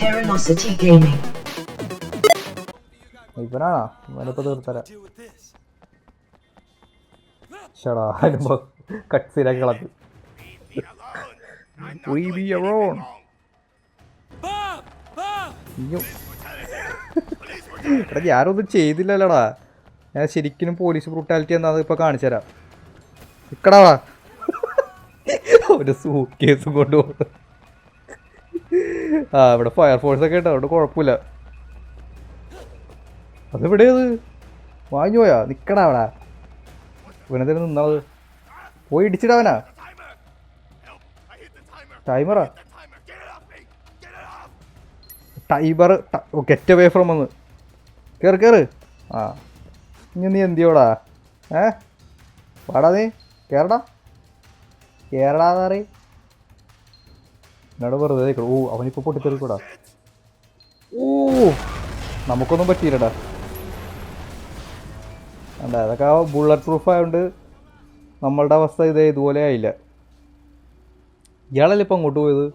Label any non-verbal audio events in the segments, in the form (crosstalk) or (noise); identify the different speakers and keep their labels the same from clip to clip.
Speaker 1: Curiosity Gaming.
Speaker 2: ഇവനാണോ? ഇവനിപ്പോ തീർത്തരാ. ഷടാ അനുഭവ cut സീനാക്കി കളഞ്ഞു. Leave be alone. എടാ ഞാനൊന്നും ചെയ്തില്ലല്ലോടാ. ഞാൻ ശരിക്കും പോലീസ് ബ്രൂട്ടാലിറ്റി എന്നാ ഇപ്പൊ കാണിച്ചു തരാം നിക്കടാ ഒരു സൂക്കേസും കൊണ്ടുപോകും. (laughs) ആ ഇവിടെ ഫയർഫോഴ്സ് ഒക്കെ ഉണ്ട് അതുകൊണ്ട് കുഴപ്പമില്ല. അതെവിടെയത് വാങ്ങി പോയാ? നിക്കണ അവിടെ ഇവനെന്തിനു നിന്നത്? പോയി ഇടിച്ചിടാവനാ ടൈമറാ ടൈബർ ഗെറ്റ് അവേ ഫ്രം ഒന്ന് കേറ് കേറ്. ആ. ഇനി നീ എന്തിയോടാ ഏ? വാടാ നീ. കേറടാ. കേരളാന്നറി എന്നോട്. ഓ അവനിപ്പോൾ പൊട്ടിത്തെറിക്കൂടാ. ഓ നമുക്കൊന്നും പറ്റിയില്ലടാ. അല്ല അതൊക്കെ ആ ബുള്ളറ്റ് പ്രൂഫ് ആയതുകൊണ്ട് നമ്മളുടെ അവസ്ഥ ഇതേ ഇതുപോലെ ആയില്ല. ഇയാളല്ലേ ഇപ്പം അങ്ങോട്ട് പോയത്?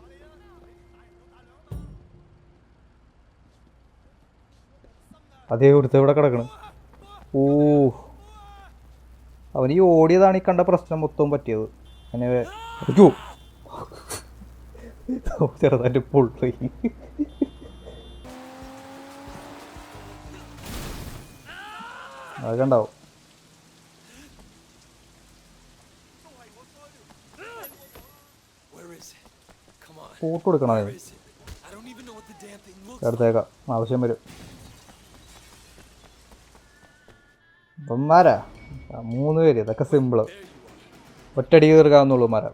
Speaker 2: അതേ ഒരുത്ത ഇവിടെ കിടക്കണ്. ഓ അവന് ഈ ഓടിയതാണ് ഈ കണ്ട പ്രശ്നം മൊത്തം പറ്റിയത്. അങ്ങനെ ചെറുതായിട്ട് പൊള്ളി അതൊക്കെ ഉണ്ടാവും. ഫോട്ടോ കൊടുക്കണം എടുത്തേക്കാം ആവശ്യം വരും. ആ, മൂന്ന് പേര്. ഇതൊക്കെ സിമ്പിൾ ഒറ്റടിക്ക് തീർക്കാവുന്നുള്ളൂ മരം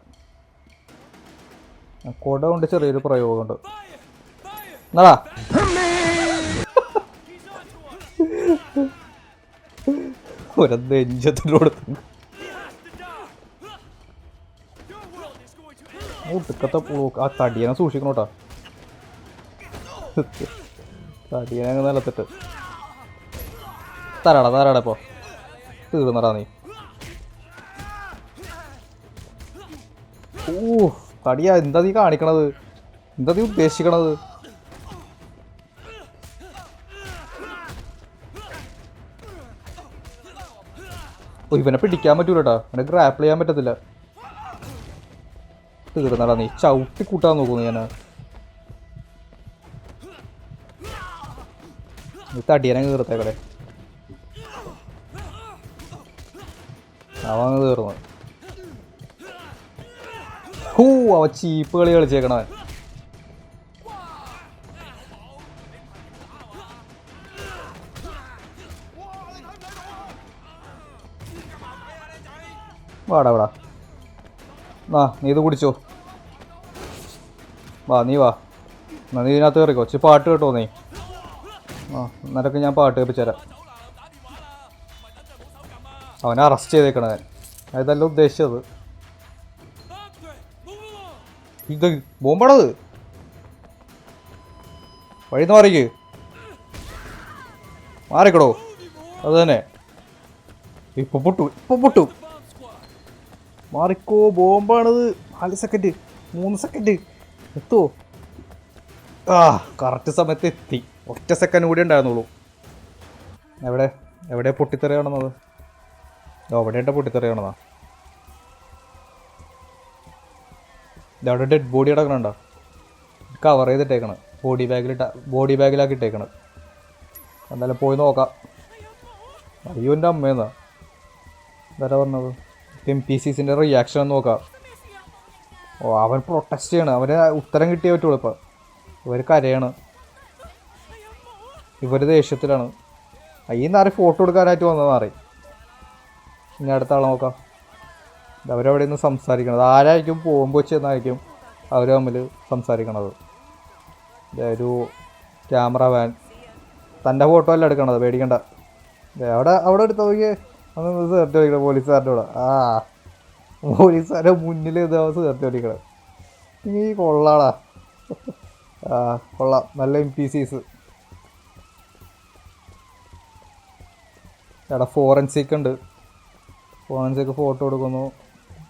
Speaker 2: കുട കൊണ്ട് ചെറിയൊരു പ്രയോഗമുണ്ട്. എന്നാടാ ഒരു നെഞ്ചത്തിനോട് ഒടുക്കത്തെ ആ തടിയനെ സൂക്ഷിക്കണം കേട്ടോ തടിയനെ അങ്ങ് നിലത്തിട്ട്. തരാടാ തരാടാ ഇപ്പോ. തീർന്നടാ നീ. ഓ തടിയാ എന്താ നീ കാണിക്കണത്? എന്താ നീ ഉദ്ദേശിക്കണത്? ഓ ഇവനെ പിടിക്കാൻ പറ്റൂലട്ടാ. ഇവനെ ഗ്രാപ്പിൾ ചെയ്യാൻ പറ്റത്തില്ല. തീർന്നടാ നീ ചവിട്ടി കൂട്ടാൻ നോക്കുന്നു ഞാൻ നീ തടിയനെ കീർത്തേക്കടെ അവർന്നു ഹൂ അവ ചീപ്പ് കളി കളിച്ചേക്കണവൻ വാടാ വാടാ. ആ നീ ഇത് കുടിച്ചോ. വാ നീ വാ. എന്നാ നീ ഇതിനകത്ത് കയറിക്കോ. ഇച്ചിരി പാട്ട് കേട്ടോ നീ. ആ എന്നിട്ടൊക്കെ ഞാൻ പാട്ട് കേൾപ്പിച്ചു തരാം അവനെ അറസ്റ്റ് ചെയ്തേക്കണേ അതല്ല ഉദ്ദേശിച്ചത്. ഇത് ബോംബാണത്. വഴിന്ന് മാറിക്ക്. മാറിക്കടോ. അത് തന്നെ. ഇപ്പൊ പൊട്ടു ഇപ്പൊ പൊട്ടു. മാറിക്കോ ബോംബാണത്. നാല് സെക്കൻഡ് മൂന്ന് സെക്കൻഡ് എത്തോ. ആ കറക്റ്റ് സമയത്ത് എത്തി. ഒറ്റ സെക്കൻഡ് കൂടി ഉണ്ടായിരുന്നുള്ളൂ. എവിടെ? എവിടെ പൊട്ടിത്തെറിയാണെന്നത്? എവിടെയായിട്ട് പൊട്ടിത്തെറിയാണെന്നാ. ഇതവിടെ ഡെഡ് ബോഡി കിടക്കണുണ്ടോ കവർ ചെയ്തിട്ടേക്കണ്. ബോഡി ബാഗിലിട്ട ബോഡി ബാഗിലാക്കി ഇട്ടേക്കണ്. എന്തായാലും പോയി നോക്കാം. അയ്യോ എന്റെ അമ്മയെന്നാ എന്താ പറഞ്ഞത്? എം പി സി സിന്റെ റിയാക്ഷൻ നോക്കാം. ഓ അവൻ പ്രൊട്ടസ്റ്റ് ചെയ്യണം. അവന് ഉത്തരം കിട്ടിയേ പറ്റുള്ളൂ ഇപ്പം. ഇവർ കരയാണ്. ഇവർ ദേഷ്യത്തിലാണ്. ഈ ഫോട്ടോ എടുക്കാനായിട്ട് വന്നത് നാറി ഇനി അടുത്ത നോക്കാം. അവരവിടെ നിന്ന് സംസാരിക്കണത്. ആരായിരിക്കും പോകുമ്പോൾ ചെന്നായിരിക്കും അവർ തമ്മിൽ സംസാരിക്കണത്. ഒരു ക്യാമറ വാൻ. തന്റെ ഫോട്ടോ അല്ല എടുക്കണത് പേടിക്കണ്ട. അവിടെ അവിടെ എടുത്ത് നോക്കിയേ. അന്ന് സേർട്ട് ചോദിക്കണം പോലീസുകാരുടെ കൂടെ. ആ പോലീസുകാരുടെ മുന്നിൽ ഇതാവും സേർട്ട് ചോദിക്കണം ഈ കൊള്ളാടാ. ആ കൊള്ളാം. നല്ല എം പി സീസ് എടാ ഫോറൻസിക് ഉണ്ട്. ഫോറൻസിക് ഫോട്ടോ എടുക്കുന്നു.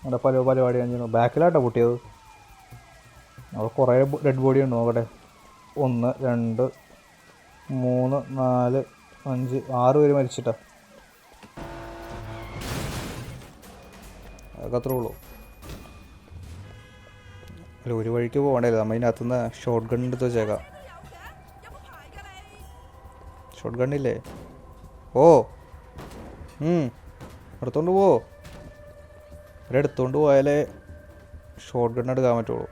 Speaker 2: അവിടെ പല പരിപാടി കഴിഞ്ഞു ബാക്കിലാട്ടോ പൊട്ടിയത്. അവിടെ കുറേ ഡെഡ് ബോഡി ഉണ്ട് നോക്കട്ടെ. ഒന്ന് രണ്ട് മൂന്ന് നാല് അഞ്ച് ആറ് പേര് മരിച്ചിട്ടാ. അതൊക്കെ അത്രേ ഉള്ളൂ. അല്ല ഒരു വഴിക്ക് പോകണ്ടല്ലോ. നമ്മൾ ഇതിനകത്തുനിന്ന് ഷോർട്ട് ഗൺ എടുത്ത് വെച്ചേക്കാം. ഷോർട്ട് ഗണ്ണില്ലേ ഓ. എടുത്തോണ്ട് പോ. അവരെടുത്തോണ്ട് പോയാലേ ഷോർട്ട് ഗൺ എടുക്കാൻ പറ്റുള്ളൂ.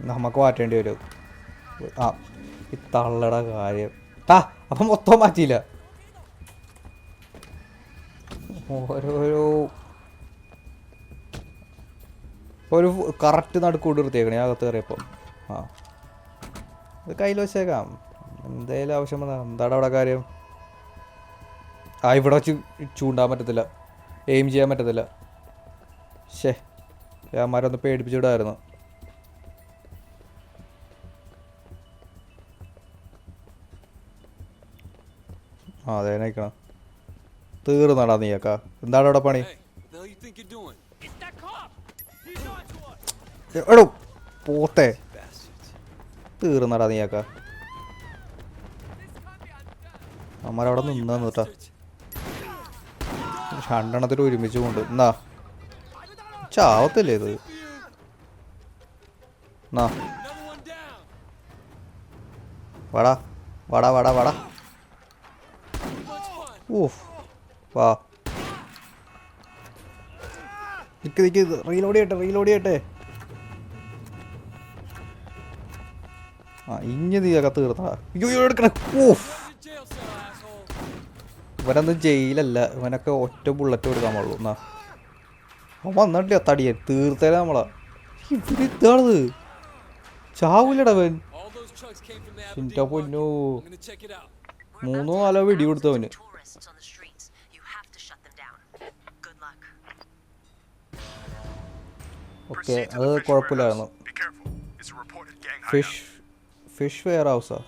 Speaker 2: നമുക്ക് മാറ്റേണ്ടി വരും. ആ ഈ തള്ളട കാര്യം. ടാ അപ്പം മൊത്തം മാറ്റിയില്ല. ഓരോരോ ഒരു കറക്റ്റ് നടുക്കൂട് നിർത്തിയേക്കണേ അകത്ത് കയറിയപ്പോൾ ആ. ഇത് കയ്യിൽ വെച്ചേക്കാം. എന്തേലും ആവശ്യം വന്നാൽ എന്താണ് അവിടെ കാര്യം? ആ ഇവിടെ വെച്ച് ചൂണ്ടാൻ പറ്റത്തില്ല. എയിം ചെയ്യാൻ പറ്റത്തില്ല. ഷേ അമ്മമാരൊന്ന് പേടിപ്പിച്ചുവിടായിരുന്നു. ആ അതെ നയിക്കണം തീർന്നടാ നീയൊക്ക എന്താണ് അവിടെ പണി? എടോ പോത്തെ. തീർന്നടാ നീയൊക്ക അമ്മാരവിടെ നിന്നാന്ന് കേട്ടാ. രണ്ടെണ്ണത്തിൽ ഒരുമിച്ച് കൊണ്ട് എന്നാ ചാവത്തില്ലേ ഇത്? എന്നാ വടാ വടാ വടാ വടാ. ഊഫ്. വാ. നിക്ക് നിക്ക് റീലോഡ് ചെയ്യട്ടെ റീലോഡ് ചെയ്യട്ടെ. ആ ഇങ്ങനെ നീ അകത്ത് തീർത്താ അയ്യോ അയ്യോ, എടുക്കണേ. ഊഫ്. ഇവനൊന്നും ജയിലല്ല. ഇവനൊക്കെ ഒറ്റ ബുള്ളറ്റ് കൊടുക്കാൻ പാടുള്ളൂ. എന്നാ അവൻ വന്നിട്ടില്ല തടിയൻ തീർത്തല നമ്മളാ. ഇവരിതാണത്
Speaker 3: ചാവൂലടവൻ
Speaker 2: പൊന്നു. മൂന്നോ നാലോ വെടി കൊടുത്തവന് ഓക്കെ അത് കുഴപ്പമില്ലായിരുന്നു. ഫിഷ് ഫിഷ് വെയർ ഹൗസാ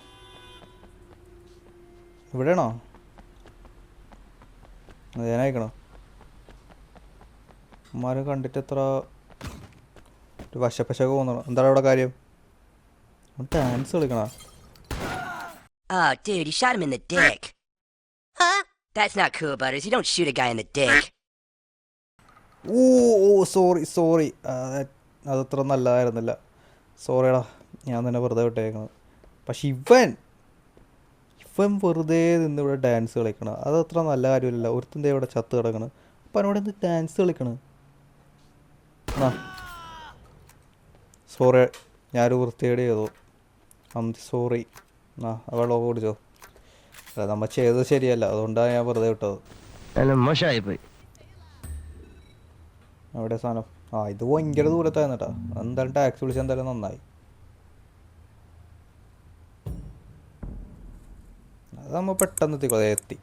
Speaker 2: ഇവിടെയാണോ? ഞാനയക്കണോ അമ്മമാരെ കണ്ടിട്ട് എത്ര ഒരു വശപ്പശൊക്കെ തോന്നണം എന്താണ് അവിടെ കാര്യം ഡാൻസ് കളിക്കണ
Speaker 1: Oh, dude, you shot him in the dick. Huh? That's not cool, Butters. You don't shoot a guy in the dick.
Speaker 2: ഓ ഓ സോറി സോറി അതത്ര നല്ലതായിരുന്നില്ല സോറിയടാ ഞാൻ തന്നെ വെറുതെ വിട്ടേക്കുന്നത് പക്ഷെ ഇവൻ ഇവൻ വെറുതെ നിന്ന് ഇവിടെ ഡാൻസ് കളിക്കണം. അതത്ര നല്ല കാര്യമില്ല ഒരുത്തന്റെ ഇവിടെ ചത്ത് കിടക്കണം. അപ്പം അവിടെ എന്ത് ഡാൻസ് കളിക്കണം. സോറി ഞാനൊരു വൃത്തികേട് ചെയ്തു. അം സോറി ആ അവളോ കുടിച്ചോ അല്ല നമ്മൾ ചെയ്തത് ശരിയല്ല. അതുകൊണ്ടാണ് ഞാൻ വെറുതെ വിട്ടത്.
Speaker 4: എല്ലാം മോശമായിപ്പോയി
Speaker 2: എവിടെ സാധനം? ആ ഇത് ഭയങ്കര ദൂരത്തായിരുന്നു കേട്ടോ എന്തായാലും ടാക്സി വിളിച്ചാൽ എന്തായാലും നന്നായി. അത് നമ്മൾ പെട്ടെന്ന് എത്തി എത്തി.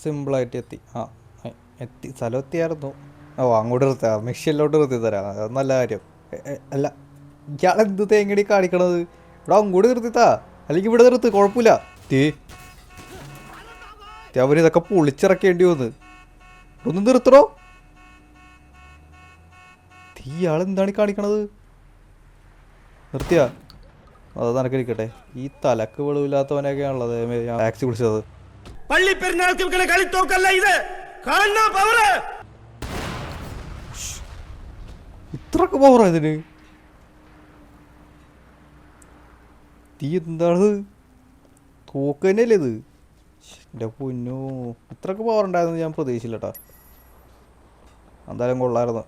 Speaker 2: സിമ്പിളായിട്ട് എത്തി. ആ എത്തി സ്ഥലം എത്തിയായിരുന്നു ഓ അങ്ങോട്ട് നിർത്താം. മെഷീനിലോട്ട് നിർത്തി തരാം. അത് നല്ല കാര്യം. അല്ല ഇയാൾ എന്ത് തേങ്ങടി കാണിക്കണത്? ഇവിടെ അങ്ങോട്ട് നിർത്തിത്താ. അല്ലെങ്കിൽ ഇവിടെ നിർത്ത് കുഴപ്പമില്ല തീ അവരിതൊക്കെ പൊളിച്ചിറക്കേണ്ടി വന്ന്. ഒന്ന് നിർത്തണോ? തീ ഇയാൾ എന്താണ് കാണിക്കണത്? നിർത്തിയാ? അത് നടക്കിരിക്കട്ടെ ഈ തലക്ക് വെളിവില്ലാത്തവനൊക്കെയാണുള്ളത് ടാക്സി വിളിച്ചത്
Speaker 5: പള്ളി പെരുന്നാൾക്ക് കളിത്തോക്കല്ല ഇത്. കാണുന്ന
Speaker 2: ഇത്രക്ക് പവർ ഇതിന്? തീ എന്താണ് തോക്ക് തന്നെയല്ലേ ഇത്? എന്റെ പൊന്നോ. ഇത്രക്ക് പവർ ഉണ്ടായിരുന്നു ഞാൻ പ്രതീക്ഷിച്ചില്ല കേട്ടോ എന്തായാലും കൊള്ളായിരുന്നു